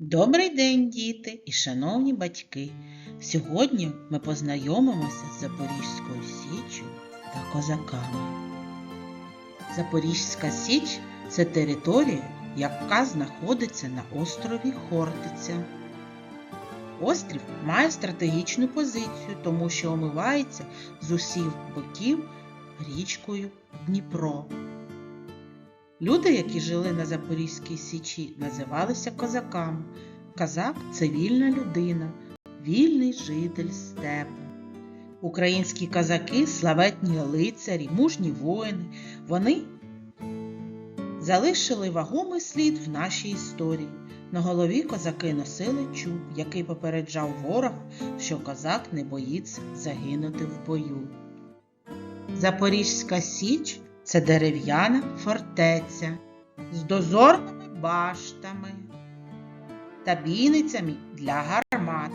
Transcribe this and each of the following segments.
Добрий день, діти і шановні батьки! Сьогодні ми познайомимося з Запорізькою Січчю та козаками. Запорізька Січ це територія, яка знаходиться на острові Хортиця. Острів має стратегічну позицію, тому що омивається з усіх боків річкою Дніпро. Люди, які жили на Запорізькій Січі, називалися козаками. Козак це вільна людина, вільний житель степу. Українські козаки славетні лицарі, мужні воїни. Вони залишили вагомий слід в нашій історії. На голові козаки носили чуб, який попереджав ворога, що козак не боїться загинути в бою. Запорізька Січ це дерев'яна фортеця з дозорними баштами та бійницями для гармат.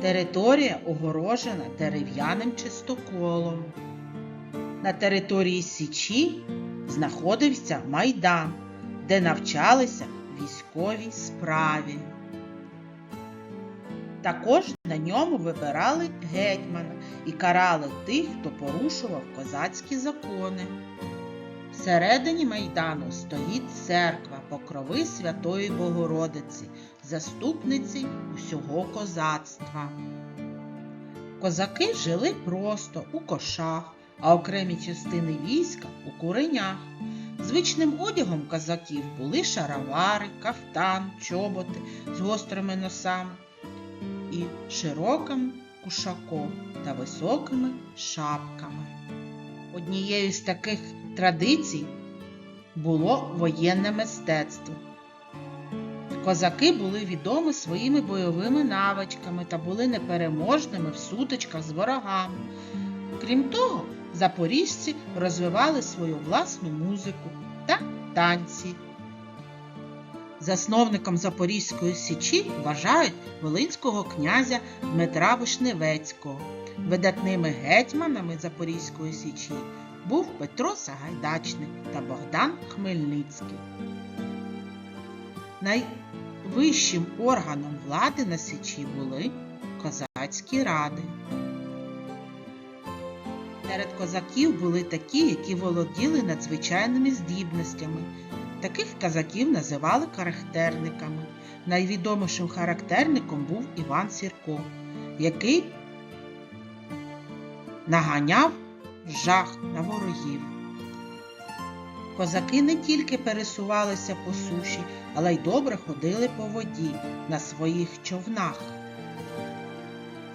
Територія огорожена дерев'яним чистоколом. На території Січі знаходився майдан, де навчалися військовій справі. Також на ньому вибирали гетьмана і карали тих, хто порушував козацькі закони. Всередині майдану стоїть церква покрови Святої Богородиці, заступниці усього козацтва. Козаки жили просто у кошах, а окремі частини війська у куренях. Звичним одягом козаків були шаровари, кафтан, чоботи з гострими носами і широким кушаком та високими шапками. Однією з таких традицій було воєнне мистецтво. Козаки були відомі своїми бойовими навичками та були непереможними в сутичках з ворогами. Крім того, запоріжці розвивали свою власну музику та танці. Засновником Запорізької січі вважають волинського князя Дмитра Вишневецького. Видатними гетьманами Запорізької січі був Петро Сагайдачник та Богдан Хмельницький. Найвищим органом влади на січі були козацькі ради. Серед козаків були такі, які володіли надзвичайними здібностями. Таких козаків називали характерниками. Найвідомішим характерником був Іван Сірко, який наганяв жах на ворогів. Козаки не тільки пересувалися по суші, але й добре ходили по воді на своїх човнах.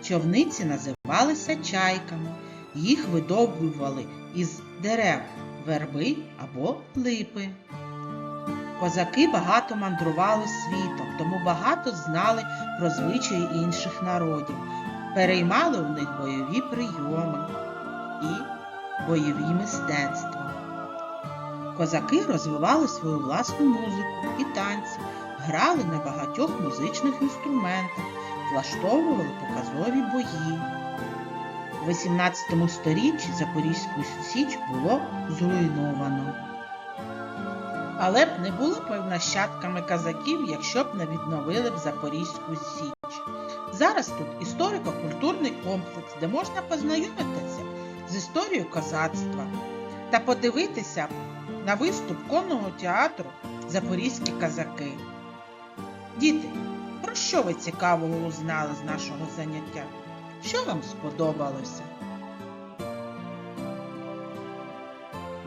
Човниці називалися чайками, їх видовбували із дерев верби або липи. Козаки багато мандрували світом, тому багато знали про звичаї інших народів, переймали у них бойові прийоми і бойові мистецтва. Козаки розвивали свою власну музику і танці, грали на багатьох музичних інструментах, влаштовували показові бої. У 18 сторіччі Запорізьку Січ було зруйновано. Але б не було б нащадками казаків, якщо б не відновили б Запорізьку Січ. Зараз тут історико-культурний комплекс, де можна познайомитися з історією козацтва та подивитися на виступ конного театру Запорізькі казаки. Діти, про що ви цікавого узнали з нашого заняття? Що вам сподобалося?